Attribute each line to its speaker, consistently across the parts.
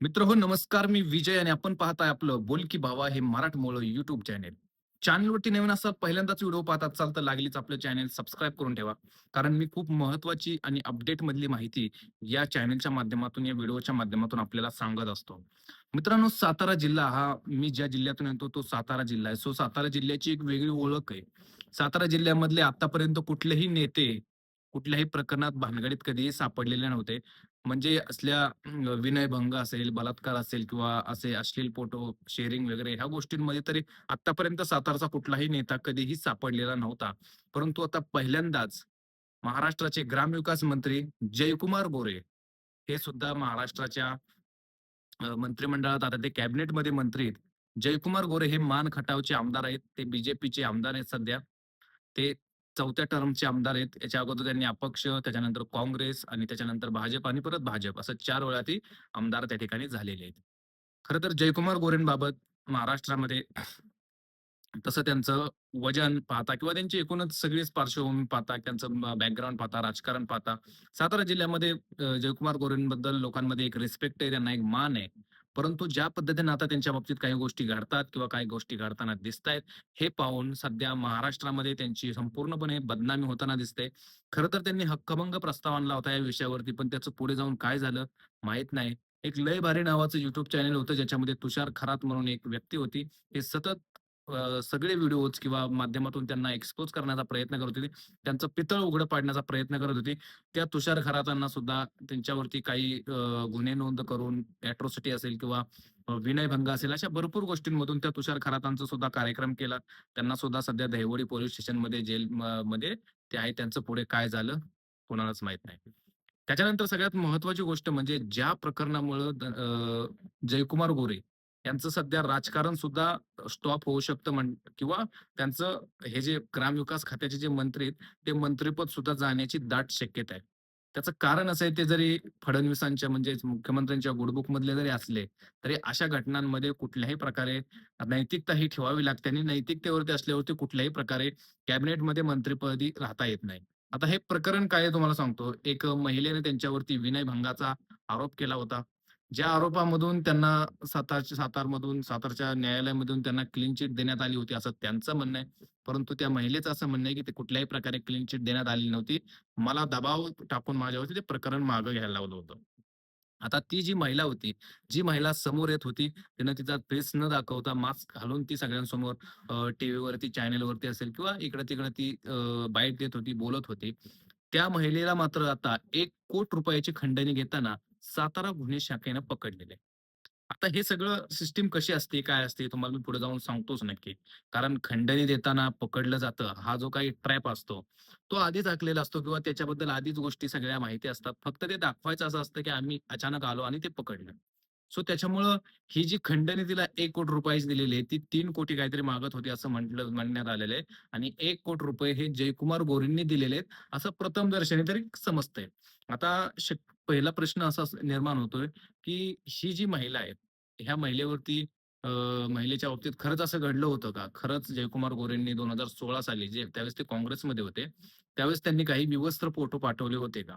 Speaker 1: मित्र हो नमस्कार. मी विजय आणि आपण पाहताय आपलं बोल की भावा हे मराठमोळं युट्यूब चॅनेल चॅनलवरती नवीन असं पहिल्यांदाच व्हिडिओ पाहत असाल तर लागलीच आपलं चॅनेल सबस्क्राईब करून ठेवा. कारण मी खूप महत्वाची आणि अपडेट मधली माहिती या चॅनेलच्या माध्यमातून या व्हिडिओच्या माध्यमातून आपल्याला सांगत असतो. मित्रांनो सातारा जिल्हा हा मी ज्या जिल्ह्यातून येतो तो सातारा जिल्हा आहे. सो सातारा जिल्ह्याची एक वेगळी ओळख आहे. सातारा जिल्ह्यामधले आतापर्यंत कुठलेही नेते कुठल्याही प्रकरणात भानगडीत कधीही सापडलेले नव्हते. म्हणजे असल्या विनयभंग असेल, बलात्कार असेल किंवा असे अश्लील फोटो शेअरिंग वगैरे ह्या गोष्टींमध्ये तरी आतापर्यंत सातारचा कुठलाही नेता कधीही सापडलेला नव्हता. परंतु आता पहिल्यांदाच महाराष्ट्राचे ग्रामविकास मंत्री जयकुमार गोरे हे सुद्धा महाराष्ट्राच्या अ, मंत्रिमंडळात आता ते कॅबिनेटमध्ये मंत्री आहेत. जयकुमार गोरे हे मान खटावचे आमदार आहेत. ते बीजेपीचे आमदार आहेत सध्या. ते चौथ्या टर्मचे आमदार आहेत. याच्या अगोदर त्यांनी अपक्ष, त्याच्यानंतर काँग्रेस आणि त्याच्यानंतर भाजप आणि परत भाजप असं चार वेळा ते आमदार त्या ठिकाणी झालेले आहेत. खरं तर जयकुमार गोरेंबाबत महाराष्ट्रामध्ये तसं त्यांचं वजन पाहता किंवा त्यांची एकूणच सगळीच पार्श्वभूमी पाहता, त्यांचं बॅकग्राऊंड पाहता, राजकारण पाहता, सातारा जिल्ह्यामध्ये जयकुमार गोरेंबद्दल लोकांमध्ये एक रिस्पेक्ट आहे, त्यांना एक मान आहे. परंतु ज्या पद्धतीने आता त्यांच्या बाबतीत काही गोष्टी घडतात किंवा काही गोष्टी घडताना दिसतायत, हे पाहून सध्या महाराष्ट्रामध्ये त्यांची संपूर्णपणे बदनामी होताना दिसते. खरं तर त्यांनी हक्कभंग प्रस्ताव आणला होता या विषयावरती, पण त्याचं पुढे जाऊन काय झालं माहीत नाही. एक लय भारी नावाचं युट्यूब चॅनल होतं, ज्याच्यामध्ये तुषार खरात म्हणून एक व्यक्ती होती. हे सतत सगळे व्हिडिओज किंवा माध्यमातून त्यांना एक्सपोज करण्याचा प्रयत्न करत होते. त्यांचं पितळ उघडं पाडण्याचा प्रयत्न करत होते. त्या तुषार खरातांना सुद्धा त्यांच्यावरती काही गुन्हे नोंद करून अॅट्रॉसिटी असेल किंवा विनयभंग असेल अशा भरपूर गोष्टींमधून त्या तुषार खरातांचा सुद्धा कार्यक्रम केला. त्यांना सुद्धा सध्या दहिवडी पोलीस स्टेशनमध्ये जेल मध्ये ते आहे. त्यांचं पुढे काय झालं कोणालाच माहीत नाही. त्याच्यानंतर सगळ्यात महत्त्वाची गोष्ट म्हणजे ज्या प्रकरणामुळं जयकुमार गोरे यांचं सध्या राजकारण सुद्धा स्टॉप होऊ शकतं म्हण किंवा त्यांचं हे जे ग्रामविकास खात्याचे जे मंत्री आहेत, ते मंत्रीपद सुद्धा जाण्याची दाट शक्यता आहे. त्याचं कारण असं आहे, ते जरी फडणवीसांच्या म्हणजे मुख्यमंत्र्यांच्या गुडबुकमधले जरी असले, तरी अशा घटनांमध्ये कुठल्याही प्रकारे नैतिकता ही ठेवावी लागते आणि नैतिकतेवरती असल्यावरती कुठल्याही प्रकारे कॅबिनेटमध्ये मंत्रिपदी राहता येत नाही. आता हे प्रकरण काय तुम्हाला सांगतो. एक महिलेने त्यांच्यावरती विनयभंगाचा आरोप केला होता. ज्या आरोपामधून त्यांना सातारच्या सातारमधून सातारच्या न्यायालयामधून त्यांना क्लीन चिट देण्यात आली होती, असं त्यांचं म्हणणं आहे. परंतु त्या महिलेचं असं म्हणणं आहे, की ते कुठल्याही प्रकारे क्लीन चिट देण्यात आली नव्हती. मला दबाव टाकून माझ्यावरती ते प्रकरण मागं घ्यायला लावलं होतं. आता ती जी महिला होती, जी महिला समोर येत होती, तिनं तिचा फेस न दाखवता मास्क घालून ती सगळ्यांसमोर टीव्हीवरती, चॅनेलवरती असेल किंवा इकडं-तिकडं ती बाईट देत होती, बोलत होती. त्या महिलेला मात्र आता एक कोट रुपयाची खंडणी घेताना सातारा गुन्हे शाखेनं पकडलेले आता हे सगळं सिस्टीम कशी असते, काय असते तुम्हाला मी पुढे जाऊन सांगतोच नक्की. कारण खंडणी देताना पकडलं जातं, हा जो काही ट्रॅप असतो, तो आधीच आखलेला असतो किंवा त्याच्याबद्दल आधीच गोष्टी सगळ्या माहिती असतात. फक्त ते दाखवायचं असं असतं, की आम्ही अचानक आलो आणि ते पकडलं. सो त्याच्यामुळं ही जी खंडणी तिला एक कोटी रुपयाची दिलेली आहे, ती तीन कोटी काहीतरी मागत होती असं म्हटलं म्हणण्यात आलेलं आहे आणि ₹1,00,00,000 हे जयकुमार गोरेंनी दिलेले आहेत, असं प्रथम दर्शनी तरी समजतंय. आता पहिला प्रश्न असा निर्माण होतोय, की ही जी महिला आहे, ह्या महिलेवरती महिलेच्या बाबतीत खरंच असं घडलं होतं का? खरंच जयकुमार गोरेंनी 2016 साली जे त्यावेळेस ते काँग्रेसमध्ये होते, त्यावेळेस त्यांनी काही विवस्त्र फोटो पाठवले होते का?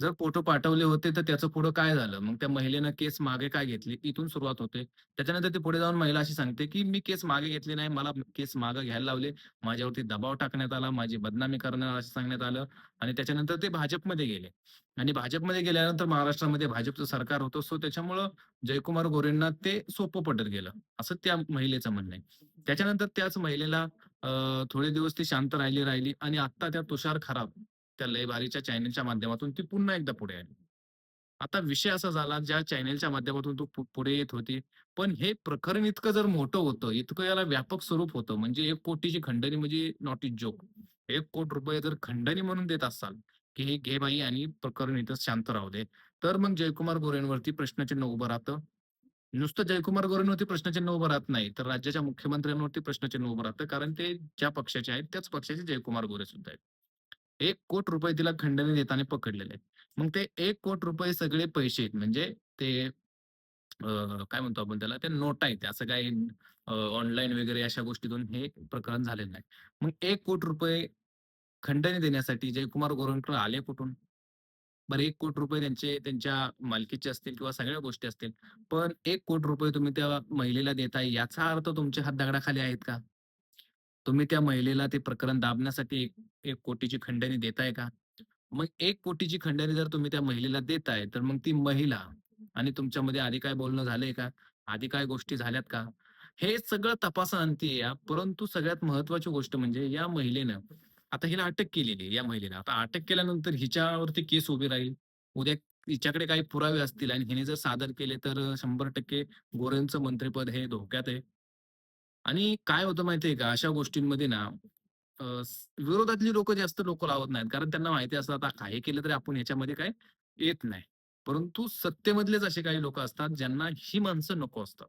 Speaker 1: जर फोटो पाठवले होते, तर त्याचं पुढं काय झालं? मग त्या महिलेनं केस मागे काय घेतली? इथून सुरुवात होते. त्याच्यानंतर ती पुढे जाऊन महिला अशी सांगते, की "मी केस मागे घेतली नाही. मला केस मागे घ्यायला लावले. माझ्यावरती दबाव टाकण्यात आला. माझी बदनामी करणार असं सांगण्यात आलं." आणि त्याच्यानंतर ते भाजपमध्ये गेले. आणि भाजपमध्ये गेल्यानंतर महाराष्ट्रामध्ये भाजपचं सरकार होतं. सो त्याच्यामुळं जयकुमार गोरेंना ते सोपं पडत गेलं, असं त्या महिलेचं म्हणणं आहे. त्याच्यानंतर त्याच महिलेला अ, थोडे दिवस ती शांत राहिली, राहिली आणि आता त्या तुषार खराब त्या लयबारीच्या चॅनेलच्या माध्यमातून ती पुन्हा एकदा पुढे आली. आता विषय असा झाला, ज्या चॅनेलच्या माध्यमातून तो पुढे येत होती. पण हे प्रकरण इतकं जर मोठं होतं, इतकं याला व्यापक स्वरूप होतं, म्हणजे एक कोटीची खंडणी म्हणजे नॉट इज जोक. ₹1,00,00,000 जर खंडणी म्हणून देत असाल, की हे घे बाई आणि प्रकरण इथं शांत राहू दे. तर मग जयकुमार गोरेंवरती प्रश्नचिन्ह उभं राहतं. नुसतं जयकुमार गोरेंवरती प्रश्नचिन्ह उभं राहत नाही, तर राज्याच्या मुख्यमंत्र्यांवरती प्रश्नचिन्ह उभं राहतं. कारण ते ज्या पक्षाचे आहेत, त्याच पक्षाचे जयकुमार गोरे सुद्धा आहेत. एक कोट रुपये तिला खंडणी देताना पकडलेले आहेत. मग ते एक कोट रुपये सगळे पैसे आहेत. म्हणजे ते काय म्हणतो आपण त्याला, ते नोटा आहेत. असं काही ऑनलाईन वगैरे अशा गोष्टीतून हे प्रकरण झालेलं नाही. मग ₹1,00,00,000 खंडणी देण्यासाठी जयकुमार गोरंकर आले कुठून? बरं एक कोट रुपये त्यांचे त्यांच्या मालकीचे असतील किंवा सगळ्या गोष्टी असतील. पण एक कोट रुपये तुम्ही त्या महिलेला देताय याचा अर्थ तुमच्या हात दगडाखाली आहेत का? तुम्ही त्या महिलेला ते प्रकरण दाबण्यासाठी एक एक कोटीची खंडणी देताय का? मग एक कोटीची खंडणी जर तुम्ही त्या महिलेला देताय, तर मग ती महिला आणि तुमच्यामध्ये आधी काय बोलणं झालंय का? आधी काय गोष्टी झाल्यात का? हे सगळं तपासाअंती या. परंतु सगळ्यात महत्वाची गोष्ट म्हणजे या महिलेनं आता हिला अटक केलेली या महिलेला. आता अटक केल्यानंतर हिच्यावरती केस उभी राहील. उद्या हिच्याकडे काही पुरावे असतील आणि हिने जर सादर केले तर शंभर टक्के गोरेंचं मंत्रिपद हे धोक्यात आहे. आणि काय होतं माहितीये का? अशा गोष्टींमध्ये ना विरोधातली लोक जास्त लोक लावत नाहीत. कारण त्यांना माहिती असतं आता काही केलं तरी आपण याच्यामध्ये काही येत नाही. परंतु सत्तेमधलेच असे काही लोक असतात ज्यांना ही माणसं नको असतात.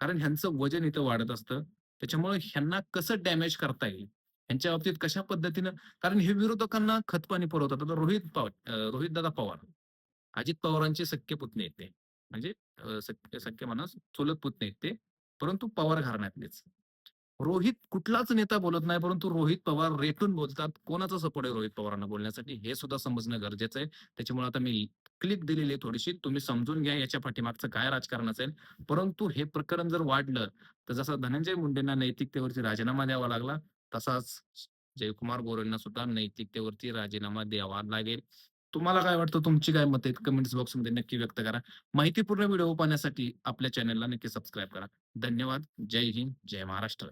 Speaker 1: कारण ह्यांचं वजन इथं वाढत असतं. त्याच्यामुळे ह्यांना कसं डॅमेज करता येईल, ह्यांच्या बाबतीत कशा पद्धतीनं कारण हे विरोधकांना खतपाणी पुरवतात. आता रोहित पवार अ, रोहितदादा पवार, अजित पवारांचे सख्य पुतणे येते म्हणजे सख्य सख्खे म्हणा चुलत पुतणे येते परंतु पवार घराण्यातलेच. रोहित कुठलाच नेता बोलत नाही, परंतु रोहित पवार रेटून बोलतात. कोणाचा सपोर्ट आहे रोहित पवारांना बोलण्यासाठी हे सुद्धा समजणं गरजेचं आहे. त्याच्यामुळे आता मी क्लिप दिलेली आहे थोडीशी. तुम्ही समजून घ्या याच्या पाठीमागचं काय राजकारण असेल. परंतु हे प्रकरण जर वाढलं, तर जसा धनंजय मुंडेंना नैतिकतेवरती राजीनामा द्यावा लागला, तसाच जयकुमार गोरेंना सुद्धा नैतिकतेवरती राजीनामा द्यावा लागेल. तुम्हाला काय वाटतं? तुमची काय मत आहेत? कमेंट्स बॉक्समध्ये नक्की व्यक्त करा. माहितीपूर्ण व्हिडिओ पाहण्यासाठी आपल्या चॅनलला नक्की सबस्क्राईब करा. धन्यवाद. जय हिंद, जय महाराष्ट्र.